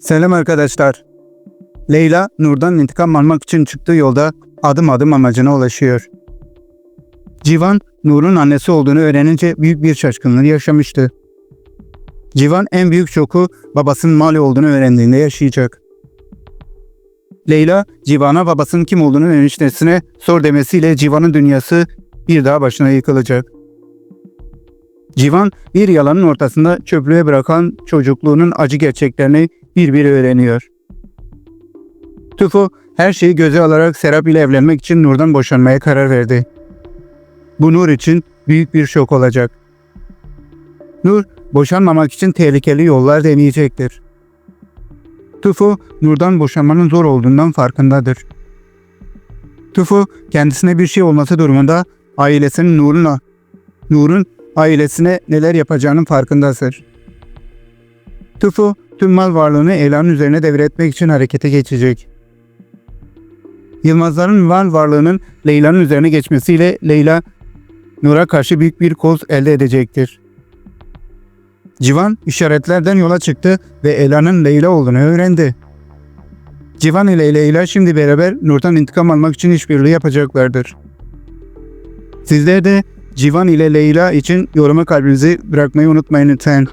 Selam arkadaşlar. Leyla, Nur'dan intikam almak için çıktığı yolda adım adım amacına ulaşıyor. Civan, Nur'un annesi olduğunu öğrenince büyük bir şaşkınlık yaşamıştı. Civan en büyük şoku babasının Mali olduğunu öğrendiğinde yaşayacak. Leyla, Civan'a babasının kim olduğunu eniştesine sor demesiyle Civan'ın dünyası bir daha başına yıkılacak. Civan bir yalanın ortasında çöplüğe bırakan çocukluğunun acı gerçeklerini bir bir öğreniyor. Tufo her şeyi göze alarak Serap ile evlenmek için Nur'dan boşanmaya karar verdi. Bu Nur için büyük bir şok olacak. Nur boşanmamak için tehlikeli yollar deneyecektir. Tufo Nur'dan boşanmanın zor olduğundan farkındadır. Tufo kendisine bir şey olması durumunda ailesinin Nur'un Nur'un ailesine neler yapacağının farkındadır. Tufo tüm mal varlığını Eyla'nın üzerine devretmek için harekete geçecek. Yılmazların mal varlığının Leyla'nın üzerine geçmesiyle Leyla Nur'a karşı büyük bir koz elde edecektir. Civan işaretlerden yola çıktı ve Ela'nın Leyla olduğunu öğrendi. Civan ile Leyla şimdi beraber Nur'dan intikam almak için işbirliği yapacaklardır. Sizler de Civan ile Leyla için yoruma kalbinizi bırakmayı unutmayın lütfen.